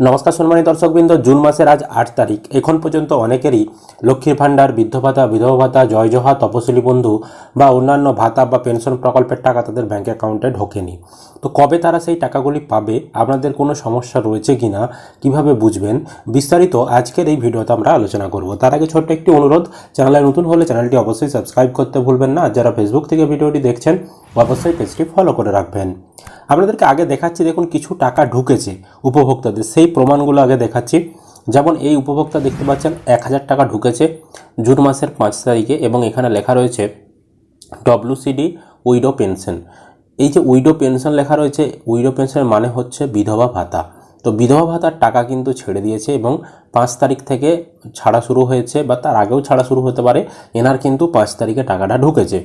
নমস্কার সম্মানিত দর্শকবৃন্দ, জুন মাসের আজ আট তারিখ। এখন পর্যন্ত অনেকেরই লক্ষ্মীর ভাণ্ডার বৃদ্ধ ভাতা, বিধবা ভাতা, জয় জহা তপশিলি বন্ধু বা অন্যান্য ভাতা বা পেনশন প্রকল্পের টাকা তাদের ব্যাঙ্ক অ্যাকাউন্টে ঢোকেনি। তো কবে তারা সেই টাকাগুলি পাবে, আপনাদের কোনো সমস্যা রয়েছে কি না, কীভাবে বুঝবেন, বিস্তারিত আজকের এই ভিডিওতে আমরা আলোচনা করব। তার আগে ছোট্ট একটি অনুরোধ, চ্যানেলে নতুন হলে চ্যানেলটি অবশ্যই সাবস্ক্রাইব করতে ভুলবেন না। যারা ফেসবুক থেকে ভিডিওটি দেখছেন অবশ্যই পেজটি ফলো করে রাখবেন। আপনাদেরকে আগে দেখাচ্ছি, দেখুন কিছু টাকা ঢুকেছে উপভোক্তাদের। সেই প্রমাণগুলো আগে দেখাচ্ছি। যেমন এই উপভোক্তা দেখতে পাচ্ছেন, এক হাজার টাকা ঢুকেছে জুন মাসের পাঁচ তারিখে এবং এখানে লেখা রয়েছে ডব্লিউসিডি উইডো পেনশন এই যে উইডো পেনশন লেখা রয়েছে উইডো পেনশনের মানে হচ্ছে বিধবা ভাতা। তো বিধবা ভাতার টাকা কিন্তু ছেড়ে দিয়েছে এবং পাঁচ তারিখ থেকে ছাড়া শুরু হয়েছে বা তার আগেও ছাড়া শুরু হতে পারে। এনার কিন্তু পাঁচ তারিখে টাকাটা ঢুকেছে।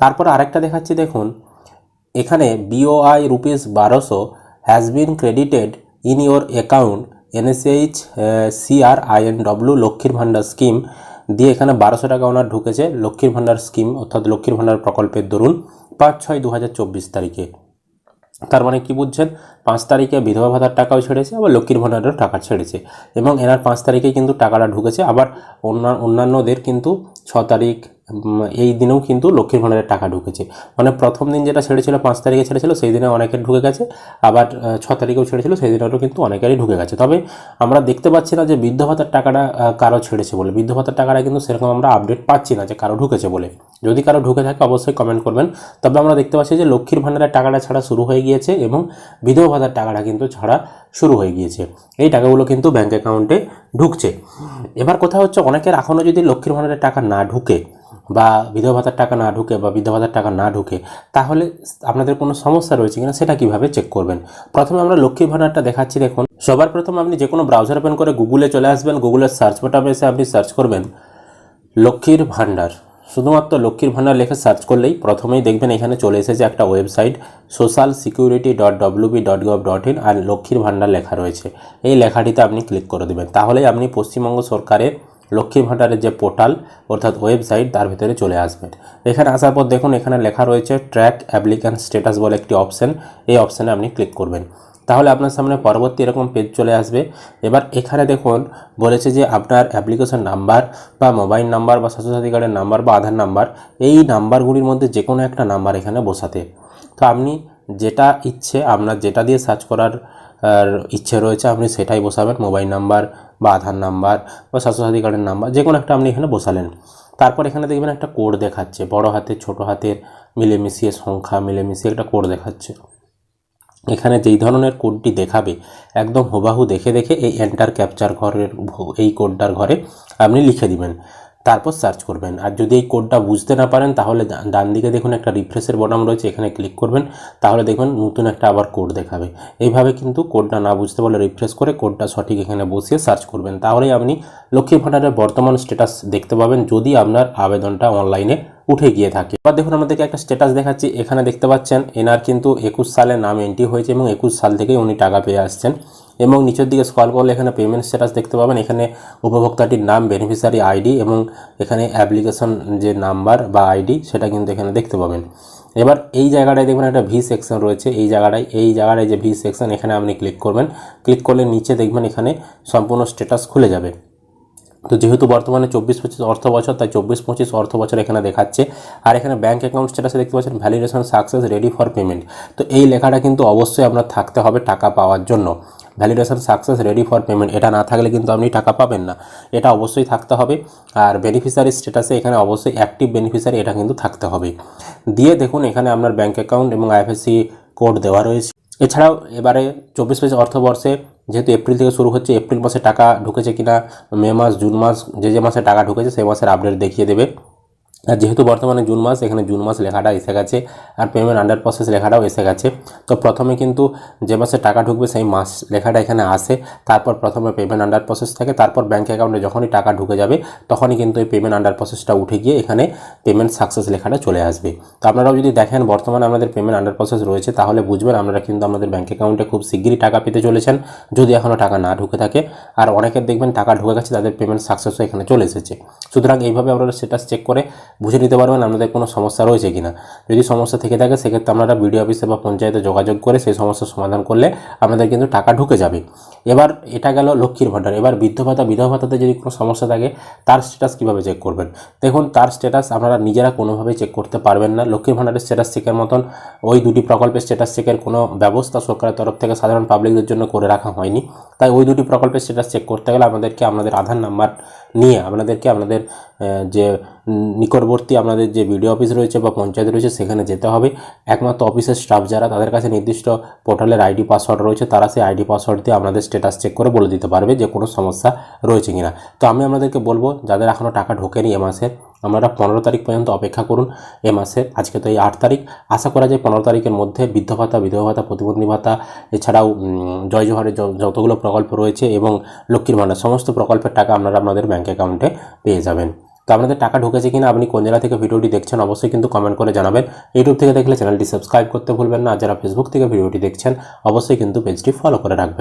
তারপর আরেকটা দেখাচ্ছি, দেখুন। এখানে বিওআই রুপিস বারোশো has been credited in your account NSH CR INW Lakshmir Bhandar scheme দিয়ে এখানে বারোশো টাকা ওনার ঢুকেছে, লক্ষ্মীর ভাণ্ডার স্কিম অর্থাৎ লক্ষ্মীর ভাণ্ডার প্রকল্পের দরুন, পাঁচ ছয় দু তারিখে। তার মানে কি বুঝছেন? পাঁচ তারিখে বিধবা ভাতার টাকাও ছেড়েছে, আবার লক্ষ্মীর ভাণ্ডারেরও টাকা ছেড়েছে। এবং এনার পাঁচ তারিখে কিন্তু টাকাটা ঢুকেছে, আবার অন্য, অন্যান্যদের কিন্তু ছ তারিখ এই দিনেও কিন্তু লক্ষ্মীর ভাণ্ডারের টাকা ঢুকেছে। মানে প্রথম দিন যেটা ছেড়েছিল, পাঁচ তারিখে ছেড়েছিল, সেই দিনে অনেকের ঢুকে গেছে। আবার ছ তারিখেও ছেড়েছিল, সেই দিনেও কিন্তু অনেকেরই ঢুকে গেছে। তবে আমরা দেখতে পাচ্ছি না যে বৃদ্ধ ভাতার টাকাটা কারও ছেড়েছে বলে। বৃদ্ধ ভাতার টাকাটা কিন্তু সেরকম আমরা আপডেট পাচ্ছি না যে কারও ঢুকেছে বলে। যদি কারও ঢুকে থাকে, অবশ্যই কমেন্ট করবেন। তবে আমরা দেখতে পাচ্ছি যে লক্ষ্মীর ভাণ্ডারের টাকাটা ছাড়া শুরু হয়ে গিয়েছে এবং বিধবা ভাতার টাকাটা কিন্তু ছাড়া শুরু হয়ে গিয়েছে। এই টাকাগুলো কিন্তু ব্যাঙ্ক অ্যাকাউন্টে ঢুকছে। এবার কথা হচ্ছে, অনেকের এখনও যদি লক্ষ্মীর ভাণ্ডারের টাকা না ঢুকে বা বিধবা ভাতার টাকা না ঢুকে বা বিধবা ভাতার টাকা না ঢুকে, তাহলে আপনাদের কোনো সমস্যা রয়েছে কিনা সেটা কীভাবে চেক করবেন? প্রথমে আমরা লক্ষ্মীর ভাণ্ডারটা দেখাচ্ছি, দেখুন। সবার প্রথমে আপনি যে কোনো ব্রাউজার ওপেন করে গুগলে চলে আসবেন গুগলের সার্চ বাটনে এসে আপনি সার্চ করবেন লক্ষ্মীর ভাণ্ডার। শুধুমাত্র লক্ষ্মীর ভাণ্ডার লিখে সার্চ করলেই প্রথমেই দেখবেন এখানে চলে এসেছে একটা website social security dot WB dot gov dot in আর লক্ষ্মীর ভাণ্ডার লেখা রয়েছে। এই লেখাটিতে আপনি ক্লিক করে দেবেন। তাহলেই আপনি পশ্চিমবঙ্গ সরকারের লক্ষ্মীর ভাণ্ডারের যে পোর্টাল, অর্থাৎ ওয়েবসাইট, তার ভিতরে চলে আসবেন এখানে আসার পর দেখুন, এখানে লেখা রয়েছে ট্র্যাক অ্যাপ্লিক্যান্ট স্ট্যাটাস বলে একটি অপশন। এই অপশানে আপনি ক্লিক করবেন। তাহলে আপনার সামনে পরবর্তী এরকম পেজ চলে আসবে। এবার এখানে দেখুন, বলেছে যে আপনার অ্যাপ্লিকেশন নাম্বার বা মোবাইল নাম্বার বা স্বাস্থ্যসাথী কার্ডের নাম্বার বা আধার নাম্বার, এই নাম্বারগুলির মধ্যে যে কোনো একটা নাম্বার এখানে বসাতে। তো আপনি যেটা ইচ্ছে, আপনার যেটা দিয়ে সার্চ করার ইচ্ছে রয়েছে, আপনি সেটাই বসাবেন, মোবাইল নাম্বার বা আধার নাম্বার বা স্বাস্থ্যসাথী কার্ডের নাম্বার, যে কোনো একটা আপনি এখানে বসালেন। তারপর এখানে দেখবেন একটা কোড দেখাচ্ছে, বড় হাতের, ছোট হাতের, মিলেমিশিয়ে সংখ্যা, মিলেমিশিয়ে একটা কোড দেখাচ্ছে। এখানে যেই ধরনের কোডটি দেখাবে, একদম হুবাহু দেখে দেখে এই এন্টার ক্যাপচার ঘরের, এই কোডটার ঘরে আপনি লিখে দিবেন। তারপর সার্চ করবেন। আর যদি এই কোডটা বুঝতে না পারেন, তাহলে ডান দিকে দেখুন একটা রিফ্রেশের বটন রয়েছে, এখানে ক্লিক করবেন। তাহলে দেখবেন নতুন একটা আবার কোড দেখাবে। এইভাবে কিন্তু কোডটা না বুঝতে পারলে রিফ্রেশ করে কোডটা সঠিক এখানে বসিয়ে সার্চ করবেন। তাহলেই আপনি লক্ষ্মী ভাণ্ডারের বর্তমান স্ট্যাটাস দেখতে পাবেন, যদি আপনার আবেদনটা অনলাইনে উঠে গিয়ে থাকে। এবার দেখুন, আমাদেরকে একটা স্ট্যাটাস দেখাচ্ছি। এখানে দেখতে পাচ্ছেন, এনার কিন্তু একুশ সালে নাম এন্ট্রি হয়েছে এবং একুশ সাল থেকেই উনি টাকা পেয়ে আসছেন। এবং নিচের দিকে স্কল করলে এখানে পেমেন্ট স্ট্যাটাস দেখতে পাবেন। এখানে উপভোক্তাটির নাম বেনিফিশিয়ারি আইডি এবং এখানে অ্যাপ্লিকেশন যে নাম্বার বা আইডি সেটা কিন্তু এখানে দেখতে পাবেন। এবার এই জায়গাটায় দেখবেন একটা ভি সেকশন রয়েছে। এই জায়গাটায় এই জায়গাটায় যে ভি সেকশন এখানে আপনি ক্লিক করবেন। ক্লিক করলে নিচে দেখবেন এখানে সম্পূর্ণ স্ট্যাটাস খুলে যাবে। তো যেহেতু বর্তমানে চব্বিশ পঁচিশ অর্থ বছর, তাই চব্বিশ পঁচিশ অর্থ বছর এখানে দেখাচ্ছে। আর এখানে ব্যাঙ্ক অ্যাকাউন্ট স্ট্যাটাসে দেখতে পাচ্ছেন validation success ready for payment তো এই লেখাটা কিন্তু অবশ্যই আপনার থাকতে হবে টাকা পাওয়ার জন্য। Validation success ready for payment এটা না থাকলে কিন্তু আপনি টাকা পাবেন না। এটা অবশ্যই থাকতে হবে। আর বেনিফিশিয়ারি স্ট্যাটাসে এখানে অবশ্যই অ্যাক্টিভ বেনিফিশিয়ারি এটা কিন্তু থাকতে হবে। দিয়ে দেখুন এখানে আপনার ব্যাঙ্ক অ্যাকাউন্ট এবং আইএফএসসি কোড দেওয়া রয়েছে। এছাড়াও এবারে চব্বিশ পঁচিশ অর্থবর্ষে যেহেতু এপ্রিল থেকে শুরু হচ্ছে, এপ্রিল মাসে টাকা ঢুকেছে কিনা, মে মাস, জুন মাস, যে যে মাসে টাকা ঢুকেছে সেই মাসের আপডেট দেখিয়ে দেবে। আর যেহেতু বর্তমানে জুন মাস, এখানে জুন মাস লেখাটা এসে গেছে আর পেমেন্ট আন্ডার প্রসেস লেখাটাও এসে গেছে। তো প্রথমে কিন্তু যে মাসে টাকা ঢুকবে সেই মাস লেখাটা এখানে আসে, তারপর প্রথমে পেমেন্ট আন্ডার প্রসেস থাকে, তারপর ব্যাঙ্ক অ্যাকাউন্টে যখনই টাকা ঢুকে যাবে, তখনই কিন্তু এই পেমেন্ট আন্ডার প্রসেসটা উঠে গিয়ে এখানে পেমেন্ট সাকসেস লেখাটা চলে আসবে। তো আপনারাও যদি দেখেন বর্তমানে আমাদের পেমেন্ট আন্ডার প্রসেস রয়েছে, তাহলে বুঝবেন আপনারা কিন্তু আমাদের ব্যাঙ্ক অ্যাকাউন্টে খুব শিগগিরই টাকা পেতে চলেছেন, যদি এখনও টাকা না ঢুকে থাকে। আর অনেকের দেখবেন টাকা ঢুকে গেছে, তাদের পেমেন্ট সাকসেসও এখানে চলে এসেছে। সুতরাং এইভাবে আপনারা স্ট্যাটাস চেক করে বুঝে নিতে পারবেন আপনাদের কোনো সমস্যা রয়েছে কিনা। যদি সমস্যা থেকে থাকে, সেক্ষেত্রে আপনারা বিডিও অফিসে বা পঞ্চায়েতে যোগাযোগ করে সেই সমস্যার সমাধান করলে আপনাদের কিন্তু টাকা ঢুকে যাবে। এবার এটা গেল লক্ষ্মীর ভাণ্ডার। এবার বৃদ্ধ ভাতা, বিধবা ভাতাতে যদি কোনো সমস্যা থাকে, তার স্ট্যাটাস কীভাবে চেক করবেন? দেখুন, তার স্ট্যাটাস আপনারা নিজেরা কোনোভাবেই চেক করতে পারবেন না। লক্ষ্মীর ভাণ্ডারের স্ট্যাটাস চেকের মতন ওই দুটি প্রকল্পের স্ট্যাটাস চেকের কোনো ব্যবস্থা সরকারের তরফ থেকে সাধারণ পাবলিকদের জন্য করে রাখা হয়নি। তাই ওই দুটি প্রকল্পের স্ট্যাটাস চেক করতে গেলে আমাদেরকে আপনাদের আধার নাম্বার নিয়ে, আপনাদেরকে আপনাদের যে নিকটবর্তী আপনাদের যে বিডিও অফিস রয়েছে বা পঞ্চায়েত রয়েছে, সেখানে যেতে হবে। একমাত্র অফিসের স্টাফ যারা, তাদের কাছে নির্দিষ্ট পোর্টালের আইডি পাসওয়ার্ড রয়েছে, তারা সেই আইডি পাসওয়ার্ড দিয়ে আপনাদের স্ট্যাটাস চেক করে বলে দিতে পারবে যে কোনো সমস্যা রয়েছে কিনা। তো আমি আপনাদেরকে বলব, যাদের এখনও টাকা ঢোকেনি এ মাসের আপনারা পনেরো তারিখ পর্যন্ত অপেক্ষা করুন এ মাসে। আজকে তো এই আট তারিখ। আশা করা যায় পনেরো তারিখের মধ্যে বৃদ্ধ ভাতা, বিধবা ভাতা, প্রতিবন্ধী ভাতা, এছাড়াও জয় জোহারের যতগুলো প্রকল্প রয়েছে এবং লক্ষ্মীর ভাণ্ডার, সমস্ত প্রকল্পের টাকা আপনারা আপনাদের ব্যাঙ্ক অ্যাকাউন্টে পেয়ে যাবেন। তো আপনাদের টাকা ঢুকেছে কিনা, আপনি কোন জেলা থেকে ভিডিওটি দেখছেন, অবশ্যই কিন্তু কমেন্ট করে জানাবেন। ইউটিউব থেকে দেখলে চ্যানেলটি সাবস্ক্রাইব করতে ভুলবেন না যারা ফেসবুক থেকে ভিডিওটি দেখছেন, অবশ্যই কিন্তু পেজটি ফলো করে রাখবেন।